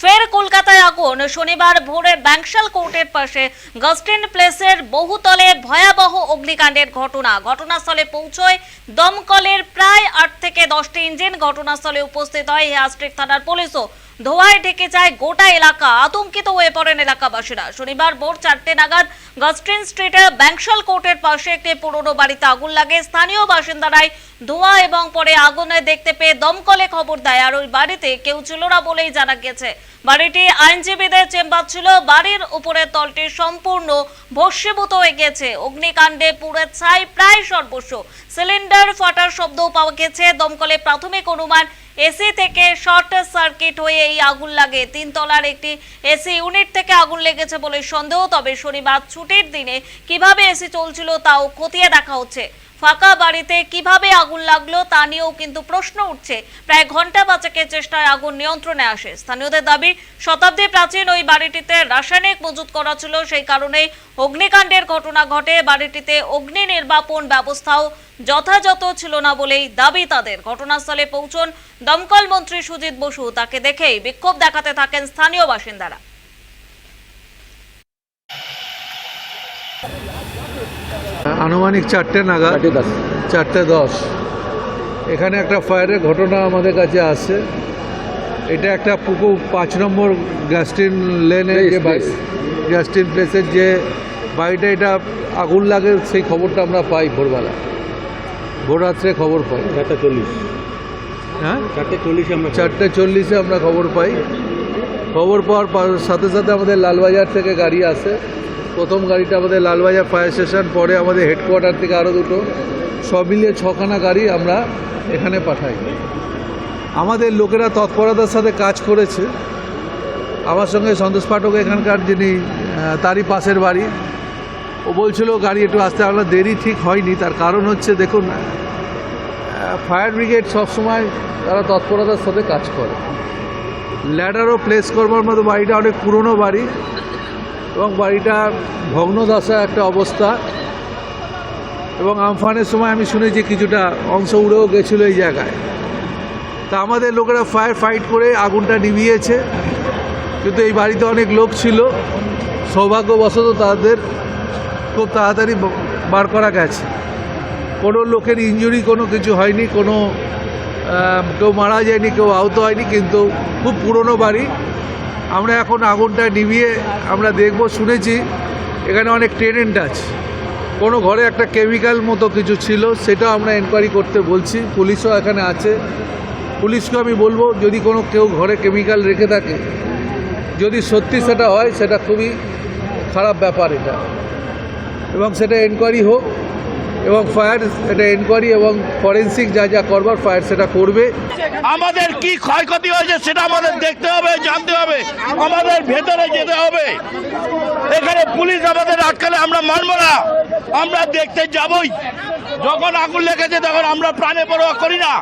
ফের কলকাতায় আগুন। শনিবার ভোরে ব্যাংশাল কোর্টের পাশে গাস্টিন প্লেসের বহুতলে ভয়াবহ অগ্নিকাণ্ডের ঘটনা। ঘটনাস্থলে পৌঁছয় দমকলের প্রায় আট থেকে দশটি ইঞ্জিন। ঘটনাস্থলে উপস্থিত হয় হেয়াস্ট্রিক থানার পুলিশও। ধোঁয়ায় ঢেকে যায় গোটা এলাকা। আতঙ্কিত হয়ে পড়েন এলাকাবাসীরা। শনিবার ভোর চারটে নাগাদ গাস্টিন স্ট্রিটে ব্যাংশাল কোর্টের পাশে একটি পুরনো বাড়িতে আগুন লাগে। স্থানীয় বাসিন্দারাই ধোঁয়া এবং পরে আগুনে দেখতে পেয়ে দমকলে খবর দেয়। আর ওই বাড়িতে কেউ ছিল না বলেই জানা গেছে বাড়িটি আইনজীবীদের চেম্বার ছিল। বাড়ির উপরের তলটি সম্পূর্ণ ভস্মীভূত হয়ে গেছে অগ্নিকাণ্ডে পুড়ে ছাই প্রায় সর্বস্ব। সিলিন্ডার ফাটার শব্দও পাওয়া গেছে দমকলে প্রাথমিক অনুমান, এসি থেকে শর্ট সার্কিট হয়ে এই আগুন লাগে। তিনতলার একটি এসি ইউনিট থেকে আগুন লেগেছে বলে সন্দেহ। তবে শনিবার ছুটির দিনে কীভাবে এসি চলছিল তাও খতিয়ে দেখা হচ্ছে। ফাঁকা বাড়িতে কীভাবে আগুন লাগল তা নিয়েও কিন্তু প্রশ্ন উঠছে। প্রায় ঘণ্টা পাঁচেকের চেষ্টায় আগুন নিয়ন্ত্রণে আসে। স্থানীয়দের দাবি, শতাব্দী প্রাচীন ওই বাড়িটিতে রাসায়নিক মজুত করা ছিল, সেই কারণেই অগ্নিকাণ্ডের ঘটনা ঘটে। বাড়িটিতে অগ্নি নির্বাপন ব্যবস্থাও যথাযথ ছিল না বলেই দাবি তাদের। ঘটনাস্থলে পৌঁছন দমকল মন্ত্রী সুজিত বসু। তাকে দেখেই বিক্ষোভ দেখাতে থাকেন স্থানীয় বাসিন্দারা। আনুমানিক চারটে নাগাদ চারটে দশ। এখানে একটা ফায়ারের ঘটনা আমাদের কাছে আসে। এটা একটা পুকুর পাঁচ নম্বর গ্যাস্টিন লেনে যে গ্যাস্টিন প্লেসের যে বাড়িটা এটা আগুন লাগে সেই খবরটা আমরা পাই ভোরবেলা। ভোর রাত্রে খবর পাই। চারটে চল্লিশ। হ্যাঁ? চারটে চল্লিশে আমরা চারটে চল্লিশে আমরা খবর পাই। খবর পাওয়ার সাথে সাথে আমাদের লালবাজার থেকে গাড়ি আসে। প্রথম গাড়িটা আমাদের লালবাজার ফায়ার স্টেশন পরে আমাদের হেডকোয়ার্টার থেকে আরও দুটো। সব মিলিয়ে ছখানা গাড়ি আমরা এখানে পাঠাই। আমাদের লোকেরা তৎপরতার সাথে কাজ করেছে। আমার সঙ্গে সন্তোষ পাঠক এখানকার, যিনি তারই পাশের বাড়ি। ও বলছিল, গাড়ি একটু আসতে আমরা দেরি ঠিক হয়নি। তার কারণ হচ্ছে, দেখুন ফায়ার ব্রিগেড সবসময় তারা তৎপরতার সাথে কাজ করে। ল্যাডারও প্লেস করবার মতো বাড়িটা অনেক পুরনো বাড়ি। এবং বাড়িটা ভগ্নদশা একটা অবস্থা। এবং আমফানের সময় আমি শুনেছি কিছুটা অংশ উড়েও গেছিল এই জায়গায়। তা আমাদের লোকেরা ফায়ার ফাইট করে আগুনটা নিভিয়েছে। কিন্তু এই বাড়িতে অনেক লোক ছিল। সৌভাগ্যবশত তাদের খুব তাড়াতাড়ি বার করা গেছে। কোনো লোকের ইঞ্জুরি কোনো কিছু হয়নি, কোনো কেউ মারা যায়নি, কেউ আহত হয়নি, কিন্তু খুব পুরনো বাড়ি। আমরা এখন আগুনটা নিভিয়ে আমরা দেখব, শুনেছি এখানে অনেক টেনেন্ট আছে। কোনো ঘরে একটা কেমিক্যাল মতো কিছু ছিল, সেটাও আমরা এনকোয়ারি করতে বলছি, পুলিশও এখানে আছে। পুলিশকে আমি বলব, যদি কোনো কেউ ঘরে কেমিক্যাল রেখে থাকে, যদি সত্যি সেটা হয়, সেটা খুবই খারাপ ব্যাপার এটা। এবং সেটা এনকোয়ারি হোক এবং ফায়ার এটা এনকোয়ারি এবং ফরেন্সিক যা যা করবার ফায়ার সেটা করবে। আমাদের কি ক্ষয়ক্ষতি হয়েছে সেটা আমাদের দেখতে হবে, জানতে হবে। আমাদের ভেতরে যেতে হবে। এখানে পুলিশ আমাদের আটকালে আমরা মানব না। আমরা দেখতে যাবই। যখন আগুন লেগেছে তখন আমরা প্রাণে পরোয়া করি না।